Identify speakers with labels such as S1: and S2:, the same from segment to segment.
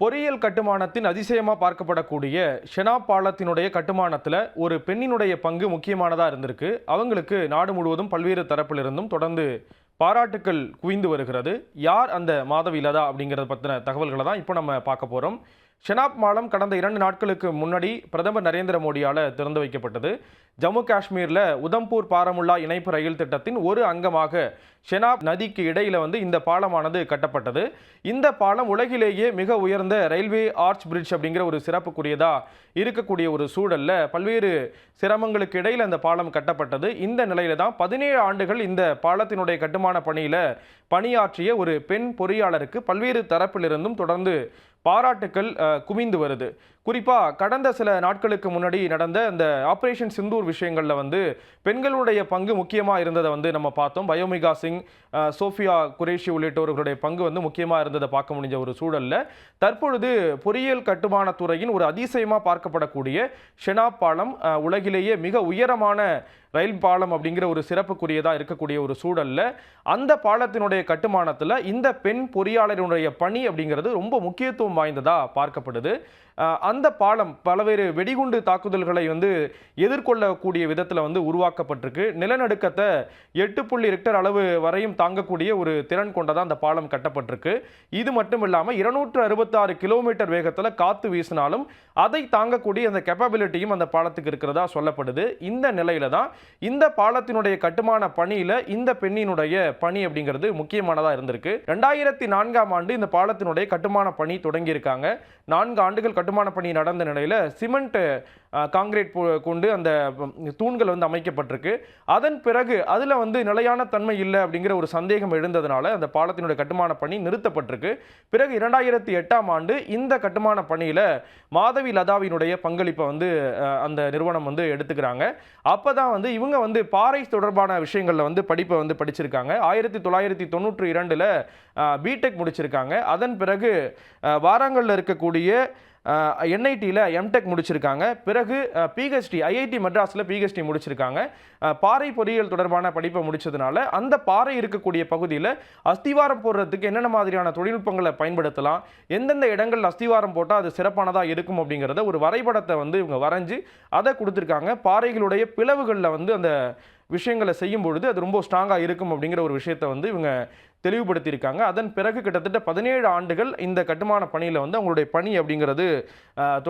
S1: பொறியியல் கட்டுமானத்தின் அதிசயமாக பார்க்கப்படக்கூடிய ஷெனா பாலத்தினுடைய கட்டுமானத்தில் ஒரு பெண்ணினுடைய பங்கு முக்கியமானதாக இருந்திருக்கு. அவங்களுக்கு நாடு முழுவதும் பல்வேறு தரப்பிலிருந்தும் தொடர்ந்து பாராட்டுக்கள் குவிந்து வருகிறது. யார் அந்த மாதவி லதா அப்படிங்கிறத பற்றின தகவல்களை தான் இப்போ நம்ம பார்க்க போகிறோம் ஷெனாப் மாலம் கடந்த இரண்டு நாட்களுக்கு முன்னாடி பிரதமர் நரேந்திர மோடியால் திறந்து வைக்கப்பட்டது. ஜம்மு காஷ்மீரில் உதம்பூர் பாரமுல்லா இணைப்பு ரயில் திட்டத்தின் ஒரு அங்கமாக ஷெனாப் நதிக்கு இடையில் வந்து இந்த பாலமானது கட்டப்பட்டது. இந்த பாலம் உலகிலேயே மிக உயர்ந்த ரயில்வே ஆர்ச் பிரிட்ஜ் அப்படிங்கிற ஒரு சிறப்புக்குரியதாக இருக்கக்கூடிய ஒரு சூழல்ல பல்வேறு சிரமங்களுக்கு இடையில் அந்த பாலம் கட்டப்பட்டது. இந்த நிலையில தான் பதினேழு ஆண்டுகள் இந்த பாலத்தினுடைய கட்டுமான பணியில் பணியாற்றிய ஒரு பெண் பொறியாளருக்கு பல்வேறு தரப்பிலிருந்தும் தொடர்ந்து பாராட்டுக்கள் குவிந்து வருது. குறிப்பாக கடந்த சில நாட்களுக்கு முன்னாடி நடந்த அந்த ஆப்ரேஷன் சிந்தூர் விஷயங்களில் வந்து பெண்களுடைய பங்கு முக்கியமாக இருந்ததை வந்து நம்ம பார்த்தோம். பயோமிகா சிங் சோஃபியா குரேஷி உள்ளிட்டவர்களுடைய பங்கு வந்து முக்கியமாக இருந்ததை பார்க்க முடிஞ்ச ஒரு சூழல்ல தற்பொழுது பொறியியல் கட்டுமானத்துறையின் ஒரு அதிசயமாக பார்க்கப்படக்கூடிய ஷெனாப் பாலம் உலகிலேயே மிக உயரமான ரயில் பாலம் அப்படிங்கிற ஒரு சிறப்புக்குரியதாக இருக்கக்கூடிய ஒரு சூழல்ல அந்த பாலத்தினுடைய கட்டுமானத்தில் இந்த பெண் பொறியாளரினுடைய பணி அப்படிங்கிறது ரொம்ப முக்கியத்துவம் வாய்ந்ததாக பார்க்கப்படுது. அந்த அந்த பாலம் பல்வேறு வெடிகுண்டு தாக்குதல்களை வந்து எதிர்கொள்ளக்கூடிய விதத்தில் வந்து உருவாக்கப்பட்டிருக்கு. நிலநடுக்கத்தை எட்டு புள்ளி ரிக்டர் அளவு வரையும் தாங்கக்கூடிய ஒரு திறன் கொண்டதா அந்த பாலம் கட்டப்பட்டிருக்கு. இது மட்டும் இல்லாமல் இருநூற்று அறுபத்தாறு கிலோமீட்டர் வேகத்தில் காற்று வீசினாலும் அதை தாங்கக்கூடிய அந்த கெப்பபிலிட்டியும் அந்த பாலத்துக்கு இருக்கிறதா சொல்லப்படுது. இந்த நிலையில தான் இந்த பாலத்தினுடைய கட்டுமான பணியில் இந்த பெண்ணினுடைய பணி அப்படிங்கிறது முக்கியமானதாக இருந்திருக்கு. ரெண்டாயிரத்தி நான்காம் ஆண்டு இந்த பாலத்தினுடைய கட்டுமான பணி தொடங்கியிருக்காங்க. நான்கு ஆண்டுகள் கட்டுமான பணி நடந்த நிலையில் சிமெண்ட் காங்கிரீட் கொண்டு அந்த தூண்கள் வந்து அமைக்கப்பட்டிருக்கு. அதன் பிறகு அதில் வந்து நிலையான தன்மை இல்லை அப்படிங்கிற ஒரு சந்தேகம் எழுந்ததுனால அந்த பாலத்தினுடைய கட்டுமான பணி நிறுத்தப்பட்டிருக்கு. பிறகு இரண்டாயிரத்தி எட்டாம் ஆண்டு இந்த கட்டுமான பணியில் மாதவி லதாவினுடைய பங்களிப்பை வந்து அந்த நிறுவனம் வந்து எடுத்துக்கிறாங்க. அப்போ தான் வந்து இவங்க வந்து பாறை தொடர்பான விஷயங்களில் வந்து படிப்பை வந்து படிச்சிருக்காங்க. ஆயிரத்தி தொள்ளாயிரத்தி தொண்ணூற்றி இரண்டில் பிடெக் முடிச்சிருக்காங்க. அதன் பிறகு வாரங்களில் இருக்கக்கூடிய என்ஐடியில் எம்டெக் முடிச்சிருக்காங்க. பிறகு பிஹெச்டி ஐஐடி மெட்ராஸில் பிஹெச்டி முடிச்சிருக்காங்க. பாறை பொறியியல் தொடர்பான படிப்பை முடிச்சதுனால அந்த பாறை இருக்கக்கூடிய பகுதியில் அஸ்திவாரம் போடுறதுக்கு என்னென்ன மாதிரியான தொழில்நுட்பங்களை பயன்படுத்தலாம் எந்தெந்த இடங்கள் அஸ்திவாரம் போட்டால் அது சிறப்பானதாக இருக்கும் அப்படிங்கிறத ஒரு வரைபடத்தை வந்து இவங்க வரைஞ்சு அதை கொடுத்துருக்காங்க. பாறைகளுடைய பிளவுகளில் வந்து அந்த விஷயங்களை செய்யும் பொழுது அது ரொம்ப ஸ்ட்ராங்காக இருக்கும் அப்படிங்கிற ஒரு விஷயத்தை வந்து இவங்க தெளிவுபடுத்தியிருக்காங்க. அதன் பிறகு கிட்டத்தட்ட பதினேழு ஆண்டுகள் இந்த கட்டுமான பணியில் வந்து அவங்களுடைய பணி அப்படிங்கிறது அஹ்,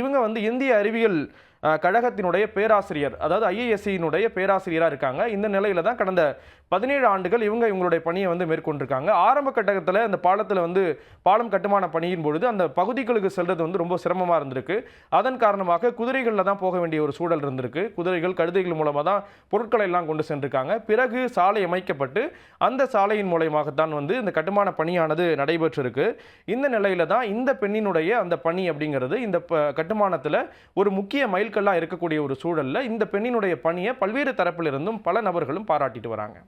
S1: இவங்க வந்து இந்திய அறிவியல் கழகத்தினுடைய பேராசிரியர் அதாவது ஐஏஎஸ்சியினுடைய பேராசிரியராக இருக்காங்க. இந்த நிலையில தான் கடந்த பதினேழு ஆண்டுகள் இவங்க இவங்களுடைய பணியை வந்து மேற்கொண்டிருக்காங்க. ஆரம்ப கட்டத்தில் அந்த பாலத்தில் வந்து பாலம் கட்டுமான பணியின் பொழுது அந்த பகுதிகளுக்கு செல்வது வந்து ரொம்ப சிரமமாக இருந்திருக்கு. அதன் காரணமாக குதிரைகளில் தான் போக வேண்டிய ஒரு சூழல் இருந்திருக்கு. குதிரைகள் கழுதைகள் மூலமாக தான் பொருட்களை எல்லாம் கொண்டு சென்றிருக்காங்க. பிறகு சாலை அமைக்கப்பட்டு அந்த சாலையின் மூலயமாகத்தான் வந்து இந்த கட்டுமான பணியானது நடைபெற்றிருக்கு. இந்த நிலையில தான் இந்த பெண்ணினுடைய அந்த பணி அப்படிங்கிறது இந்த கட்டுமானத்தில் ஒரு முக்கிய மைல்கல்லாக இருக்கக்கூடிய ஒரு சூழல்ல இந்த பெண்ணினுடைய பணியை பல்வேறு தரப்பிலிருந்தும் பல நபர்களும் பாராட்டிட்டு வராங்க.